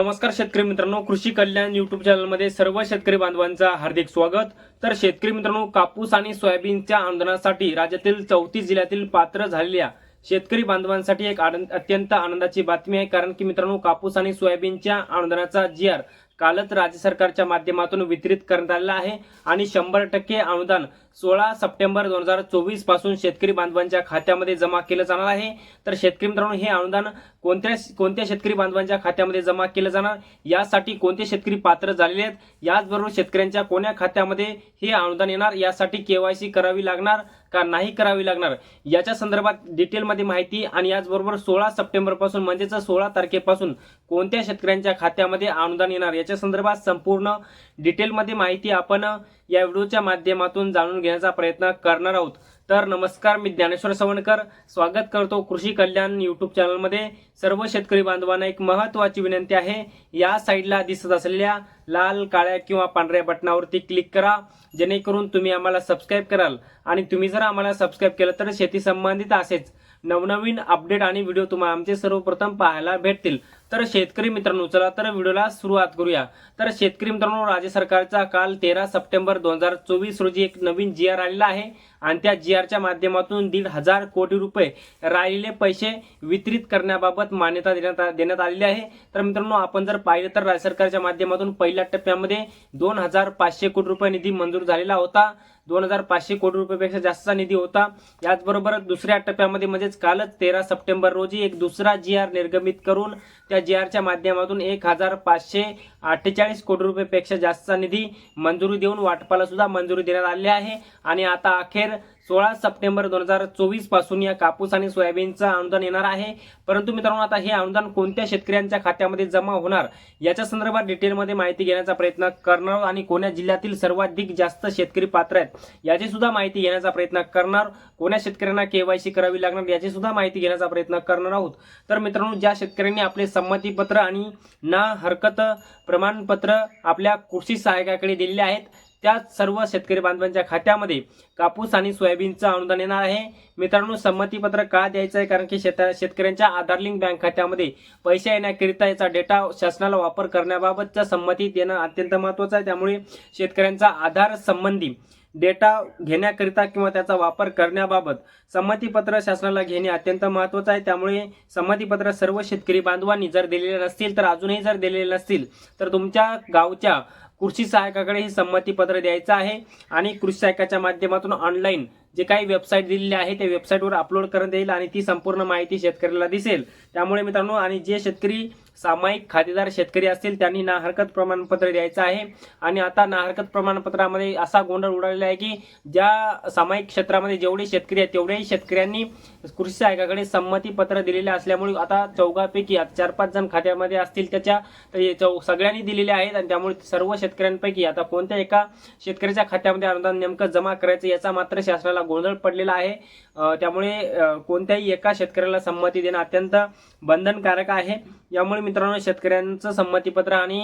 नमस्कार शेतकरी मित्रांनो कृषी कल्याण युट्यूब चॅनलमध्ये सर्व शेतकरी बांधवांचा हार्दिक स्वागत. तर शेतकरी मित्रांनो कापूस आणि सोयाबीनच्या आंदोलनासाठी राज्यातील चौतीस जिल्ह्यातील पात्र झालेल्या शेतकरी बांधवांसाठी एक आनंद अत्यंत आनंदाची बातमी आहे. कारण की मित्रांनो कापूस आणि सोयाबीनच्या आंदोलनाचा जी आर कालच राज्य सरकारच्या माध्यमातून वितरित करण्यात आलेला आहे आणि शंभर टक्के अनुदान सोळा सप्टेंबर दोन हजार चोवीसपासून शेतकरी बांधवांच्या खात्यामध्ये जमा केलं जाणार आहे. तर शेतकरी मित्रांनो हे अनुदान कोणत्या कोणत्या शेतकरी बांधवांच्या खात्यामध्ये जमा केलं जाणार? यासाठी कोणते शेतकरी पात्र झालेले आहेत? याचबरोबर शेतकऱ्यांच्या कोण्या खात्यामध्ये हे अनुदान येणार? यासाठी केवायसी करावी लागणार का नाही करावी लागणार? याच्या संदर्भात डिटेलमध्ये माहिती आणि याचबरोबर सोळा सप्टेंबरपासून म्हणजेच सोळा तारखेपासून कोणत्या शेतकऱ्यांच्या खात्यामध्ये अनुदान येणार? याच्या संदर्भात संपूर्ण डिटेलमध्ये माहिती आपण या व्हिडिओच्या माध्यमातून जाणून घेण्याचा प्रयत्न करणार आहोत. तर नमस्कार मी ज्ञानेश्वर सवणकर. स्वागत करतो कृषी कल्याण यूट्यूब चॅनलमध्ये. सर्व शेतकरी बांधवांना एक महत्त्वाची विनंती आहे. या साईडला दिसत असलेल्या लाल काळ्या किंवा पांढऱ्या बटनावरती क्लिक करा. जेणेकरून तुम्ही आम्हाला सबस्क्राईब कराल. आणि तुम्ही जर आम्हाला सबस्क्राईब केलं तर शेती संबंधित असेच नवनवीन अपडेट आणि व्हिडिओ तुम्हाला आमचे सर्वप्रथम पाहायला भेटतील. तर शेतकरी मित्रांनो चला तर व्हिडिओला सुरुवात करूया. तर शेतकरी मित्रांनो राज्य सरकारचा काल तेरा सप्टेंबर दोन हजार चोवीस रोजी एक नवीन जी आर आलेला आहे आणि त्या जी आरच्या माध्यमातून दीड हजार कोटी रुपये राहिलेले पैसे वितरित करण्याबाबत मान्यता देण्यात देण्यात आलेली आहे. तर मित्रांनो आपण जर पाहिलं तर राज्य सरकारच्या माध्यमातून पहिल्या टप्प्यामध्ये दोन हजार पाचशे कोटी रुपये निधी मंजूर झालेला होता. दोन हजार पाचशे कोटी रुपयापेक्षा जास्तचा निधी होता. याचबरोबर दुसऱ्या टप्प्यामध्ये म्हणजेच कालच तेरा सप्टेंबर रोजी एक दुसरा जी आर निर्गमित करून त्या जी आरच्या माध्यमातून एक हजार पाचशे अठ्ठेचाळीस कोटी रुपयेपेक्षा जास्तचा निधी मंजुरी देऊन वाटपाला सुद्धा मंजुरी देण्यात आली आहे. आणि आता अखेर सोळा सप्टेंबर दोन हजार चोवीसपासून या कापूस आणि सोयाबीनचं अनुदान येणार आहे. परंतु मित्रांनो आता हे अनुदान कोणत्या शेतकऱ्यांच्या खात्यामध्ये जमा होणार याच्या संदर्भात डिटेलमध्ये माहिती घेण्याचा प्रयत्न करणार आणि कोण्या जिल्ह्यातील सर्वाधिक जास्त शेतकरी पात्र आहेत याची सुद्धा माहिती घेण्याचा प्रयत्न करणार कोण्या शेतकऱ्यांना केवायसी करावी लागणार याची सुद्धा माहिती घेण्याचा प्रयत्न करणार आहोत. तर मित्रांनो ज्या शेतकऱ्यांनी आपले संमतीपत्र आणि ना हरकत प्रमाणपत्र आपल्या कृषी सहाय्यकाकडे दिलेले आहेत त्या सर्व शेतकरी बांधवांच्या खात्यामध्ये कापूस आणि सोयाबीनचं अनुदान येणार आहे. मित्रांनो संमतीपत्र का द्यायचं आहे कारण की शेता शेतकऱ्यांच्या आधार लिंक बँक खात्यामध्ये पैसे येण्याकरिता याचा डेटा शासनाला वापर करण्याबाबतच्या संमती देणं अत्यंत महत्त्वाचं आहे. त्यामुळे शेतकऱ्यांचा आधार संबंधी डेटा घेण्याकरिता किंवा त्याचा वापर करण्याबाबत संमतीपत्र शासनाला घेणे अत्यंत महत्त्वाचं आहे. त्यामुळे संमतीपत्र सर्व शेतकरी बांधवांनी जर दिलेले नसतील तर अजूनही जर दिलेले नसतील तर तुमच्या गावच्या कृषी सहायकाकडे हे संमतीपत्र द्यायचं आहे आणि कृषी सहायकाच्या माध्यमातून ऑनलाईन जे काही वेबसाईट दिलेली आहे त्या वेबसाईटवर अपलोड करण्यात येईल आणि ती संपूर्ण माहिती शेतकऱ्याला दिसेल. त्यामुळे मित्रांनो आणि जे शेतकरी सामायिक खातेदार शेतकरी असतील त्यांनी ना हरकत प्रमाणपत्र द्यायचं आहे. आणि आता ना हरकत प्रमाणपत्रामध्ये असा गोंधळ उडालेला आहे की ज्या सामायिक क्षेत्रामध्ये जेवढे शेतकरी आहेत तेवढ्याही शेतकऱ्यांनी कृषी सहायकाकडे संमतीपत्र दिलेले असल्यामुळे आता चौघापैकी आता चार पाच जण खात्यामध्ये असतील त्याच्या तर चौ सगळ्यांनी दिलेले आहेत आणि त्यामुळे सर्व शेतकऱ्यांपैकी आता कोणत्या एका शेतकऱ्याच्या खात्यामध्ये अनुदान नेमकं जमा करायचं याचा मात्र शासनाला गोंधळ पडलेला आहे. त्यामुळे कोणत्याही एका शेतकऱ्याला संमती देणं अत्यंत बंधनकारक आहे. यामुळे मित्रांनो शेतकऱ्यांचं संमतीपत्र आणि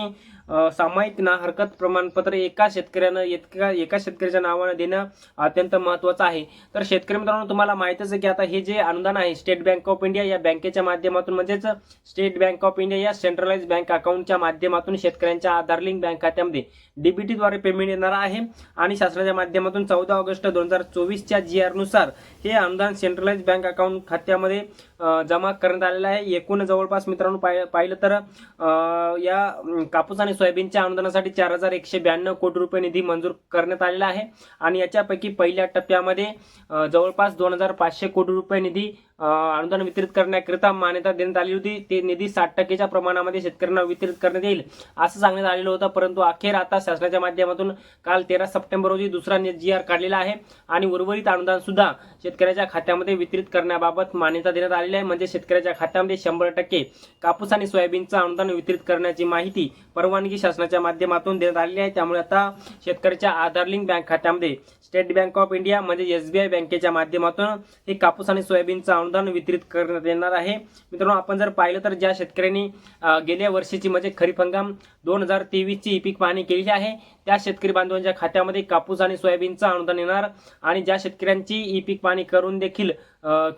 सामायिक ना हरकत प्रमाणपत्र एका शेतकऱ्यानं एका एका शेतकऱ्याच्या नावानं देणं अत्यंत महत्त्वाचं आहे. तर शेतकरी मित्रांनो तुम्हाला माहितच आहे की आता हे जे अनुदान आहे स्टेट बँक ऑफ इंडिया या बँकेच्या माध्यमातून म्हणजेच स्टेट बँक ऑफ इंडिया या सेंट्रलाइज बँक अकाउंटच्या माध्यमातून शेतकऱ्यांच्या आधार लिंक बँक खात्यामध्ये डीबीटीद्वारे पेमेंट येणार आहे. आणि शासनाच्या माध्यमातून चौदा ऑगस्ट दोन हजार चोवीसच्या जी आरनुसार हे अनुदान सेंट्रलाइज बँक अकाउंट खात्यामध्ये जमा करण्यात आलेला आहे. एकूण जवळपास मित्रांनो पाय- पाहिलं तर या कापूस आणि सोयाबीनच्या अनुदानासाठी चार हजार एकशे ब्याण्णव कोटी रुपये निधी मंजूर करण्यात आलेला आहे. आणि याच्यापैकी पहिल्या टप्प्यामध्ये जवळपास दोन हजार पाचशे कोटी रुपये निधी अनुदान वितरित करण्याकरिता मान्यता देण्यात आली होती. ते निधी साठ टक्केच्या प्रमाणामध्ये शेतकऱ्यांना वितरित करण्यात येईल असं सांगण्यात आलेलं होतं. परंतु अखेर आता शासनाच्या माध्यमातून काल तेरा सप्टेंबर रोजी दुसरा जी आर काढलेला आहे आणि उर्वरित अनुदान सुद्धा शेतकऱ्याच्या खात्यामध्ये वितरित करण्याबाबत मान्यता देण्यात आलेली आहे. म्हणजे शेतकऱ्याच्या खात्यामध्ये शंभर टक्के कापूस आणि सोयाबीनचं अनुदान वितरित करण्याची माहिती परवानगी शासनाच्या माध्यमातून देण्यात आलेली आहे. त्यामुळे आता शेतकऱ्याच्या आधार लिंक बँक खात्यामध्ये स्टेट बँक ऑफ इंडिया म्हणजे एस बी आय बँकेच्या माध्यमातून हे कापूस आणि सोयाबीनचं अनुदान वितरित करण्यात येणार आहे. मित्रांनो आपण जर पाहिलं तर ज्या शेतकऱ्यांनी गेल्या वर्षीची म्हणजे खरीप हंगाम दोन हजार तेवीसची ई पीक पाहणी केलेली आहे त्या शेतकरी बांधवांच्या खात्यामध्ये कापूस आणि सोयाबीनचं अनुदान येणार आणि ज्या शेतकऱ्यांची ई पीक पाहणी करून देखील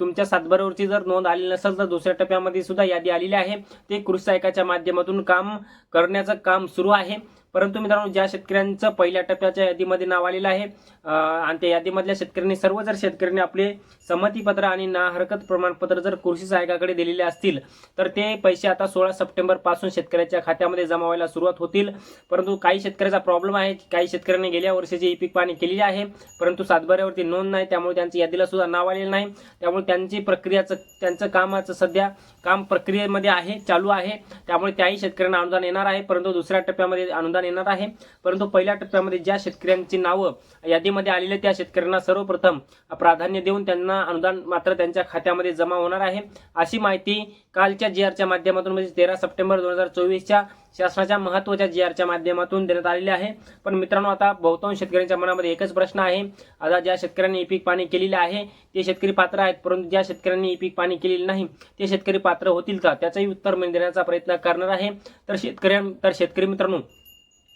तुमच्या सातबारावरची जर नोंद आलेली नसेल तर दुसऱ्या टप्प्यामध्ये सुद्धा यादी आलेली आहे. ते कृषी सहायकाच्या माध्यमातून काम करण्याचं काम सुरू आहे. परंतु मित्रांनो ज्या शेतकऱ्यांचं पहिल्या टप्प्याच्या यादीमध्ये नाव आलेलं आहे आणि त्या यादीमधल्या शेतकऱ्यांनी सर्व जर शेतकऱ्यांनी आपले संमतीपत्र आणि ना हरकत प्रमाणपत्र जर कृषी सहायकाकडे दिलेले असतील तर ते पैसे आता सोळा सप्टेंबरपासून शेतकऱ्याच्या खात्यामध्ये जमा व्हायला सुरुवात होतील. परंतु काही शेतकऱ्याचा प्रॉब्लेम आहे की काही शेतकऱ्यांनी गेल्या वर्षीची ई पीक पाणी केलेली आहे परंतु सातबाऱ्यावरती नोंद नाही त्यामुळे त्यांच्या यादीला सुद्धा नाव आलेलं नाही. त्यामुळे त्यांची प्रक्रियाचं त्यांचं कामाचं सध्या काम प्रक्रियेमध्ये आहे चालू आहे. त्यामुळे त्याही शेतकऱ्यांना अनुदान येणार आहे परंतु दुसऱ्या टप्प्यामध्ये अनुदान येणार आहे. परंतु पहिल्या टप्प्यामध्ये ज्या शेतकऱ्यांची नावं यादीमध्ये आलेले त्या शेतकऱ्यांना सर्वप्रथम प्राधान्य देऊन त्यांना अनुदान मात्र त्यांच्या खात्यामध्ये जमा होणार आहे. अशी माहिती कालच्या जी आरच्या माध्यमातून म्हणजे तेरा सप्टेंबर दोन हजार चोवीसच्या शासनाच्या महत्त्वाच्या जी आरच्या माध्यमातून देण्यात आलेले आहे. पण मित्रांनो आता बहुतांश शेतकऱ्यांच्या मनामध्ये एकच प्रश्न आहे. आता ज्या शेतकऱ्यांनी ई पीक पाणी केलेले आहे ते शेतकरी पात्र आहेत. परंतु ज्या शेतकऱ्यांनी ई पीक पाणी केलेले नाही ते शेतकरी पात्र होतील का? त्याचंही उत्तर मी देण्याचा प्रयत्न करणार आहे. तर शेतकऱ्यां तर शेतकरी मित्रांनो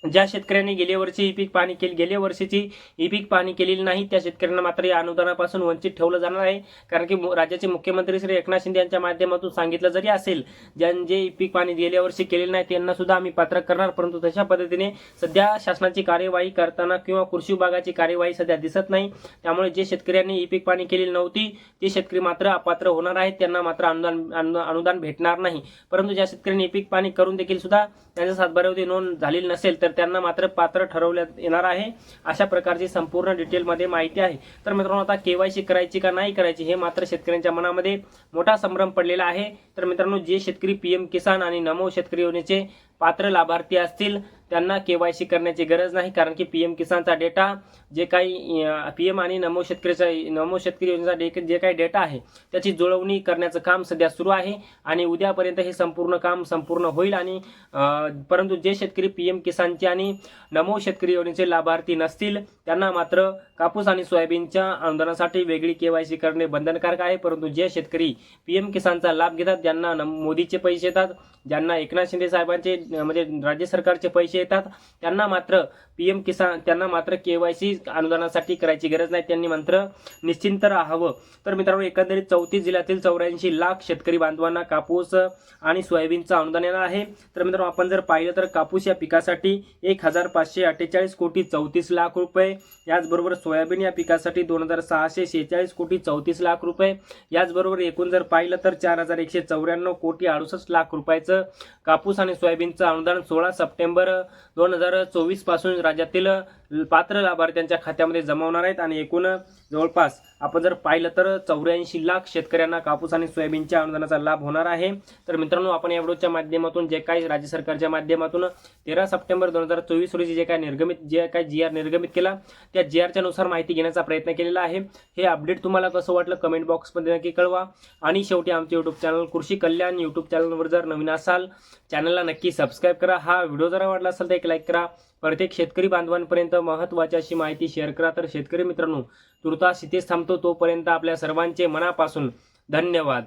ज्या शेतकऱ्यांनी गेल्या वर्षी ई पीक पाणी केली गेल्या वर्षीची ई पीक पाणी केलेली नाही त्या शेतकऱ्यांना मात्र या अनुदानापासून वंचित ठेवलं जाणार आहे. कारण की राज्याचे मुख्यमंत्री श्री एकनाथ शिंदे यांच्या माध्यमातून सांगितलं जरी असेल ज्यांचे ई पीक पाणी गेल्या वर्षी केलेले नाही त्यांना सुद्धा आम्ही पात्र करणार. परंतु तशा पद्धतीने सध्या शासनाची कार्यवाही करताना किंवा कृषी विभागाची कार्यवाही सध्या दिसत नाही. त्यामुळे जे शेतकऱ्यांनी ई पीक पाणी केलेली नव्हती ते शेतकरी मात्र अपात्र होणार आहेत. त्यांना मात्र अनुदान अनुदान भेटणार नाही. परंतु ज्या शेतकऱ्यांनी ई पीक पाणी करून देखील सुद्धा त्यांच्या सातबाऱ्यावरती नोंद झालेली नसेल तर त्यांना मात्र पात्र ठरवण्यात येणार आहे. अशा प्रकारची संपूर्ण डिटेलमध्ये माहिती आहे. तर मित्रांनो आता केवायसी करायची का नाही करायची हे मात्र शेतकऱ्यांच्या मनामध्ये मोठा संभ्रम पडलेला आहे. तर मित्रांनो जे शेतकरी पीएम किसान आणि नमो शेतकरी योजनेचे पात्र लाभार्थी असतील त्यांना के वाय सी करण्याची गरज नाही कारण की पी एम किसानचा डेटा जे काही पी एम आणि नमो शेतकरीचा नमो शेतकरी योजनेचा डे जे काही डेटा आहे त्याची जुळवणी करण्याचं काम सध्या सुरू आहे आणि उद्यापर्यंत हे संपूर्ण काम संपूर्ण होईल आणि परंतु जे शेतकरी पी एम किसानचे आणि नमो शेतकरी योजनेचे लाभार्थी नसतील त्यांना मात्र कापूस आणि सोयाबीनच्या अनुदानासाठी वेगळी केवायसी करणे बंधनकारक आहे परंतु जे शेतकरी पीएम किसानचा लाभ घेतात ज्यांना मोदीचे पैसे येतात ज्यांना एकनाथ शिंदे साहेबांचे म्हणजे राज्य सरकारचे पैसे येतात त्यांना मात्र पीएम किसान त्यांना मात्र केवायसी अनुदानासाठी करायची गरज नाही त्यांनी मात्र निश्चिंत राहावं. तर मित्रांनो एकंदरीत चौतीस जिल्ह्यातील चौऱ्याऐंशी लाख शेतकरी बांधवांना कापूस आणि सोयाबीनचं अनुदान येणार आहे. तर मित्रांनो आपण जर पाहिलं तर कापूस या पिकासाठी एक हजार पाचशे अठ्ठेचाळीस कोटी चौतीस लाख रुपये याचबरोबर सोयाबीन या पिकासाठी दोन हजार सहाशे शेहेचाळीस कोटी चौतीस लाख रुपये. याचबरोबर एकूण जर पाहिलं तर चार हजार एकशे चौऱ्याण्णव कोटी अडुसष्ट लाख रुपयाचं कापूस आणि सोयाबीनचं अनुदान सोळा सप्टेंबर दोन हजार चोवीसपासून राज्यातील पात्र लाभार्थ्यांच्या खात्यामध्ये जमा होणार आहेत. आणि एकूण जवळपास आपण जर पाहिलं तर चौऱ्याऐंशी लाख शेतकऱ्यांना कापूस आणि सोयाबीनच्या अनुदानाचा लाभ होणार आहे. तर मित्रांनो आपण या व्हिडिओच्या माध्यमातून जे काही राज्य सरकारच्या माध्यमातून तेरा सप्टेंबर दोन हजार चोवीस रोजी जे काय निर्गमित जे काय जी आर निर्गमित केला त्या जी आरच्या नुसार माहिती घेण्याचा प्रयत्न केलेला आहे. हे अपडेट तुम्हाला कसं वाटलं कमेंट बॉक्समध्ये नक्की कळवा. आणि शेवटी आमचे यूट्यूब चॅनल कृषी कल्याण यूट्यूब चॅनलवर जर नवीन असाल चॅनलला नक्की सबस्क्राईब करा. हा व्हिडिओ जर आवडला असेल तर एक लाईक करा. प्रत्येक शेतकरी बांधवांपर्यंत महत्त्वाची अशी माहिती शेअर करा. तर शेतकरी मित्रांनो तुर्तास इथेच थांबतो. तोपर्यंत आपल्या सर्वांचे मनापासून धन्यवाद.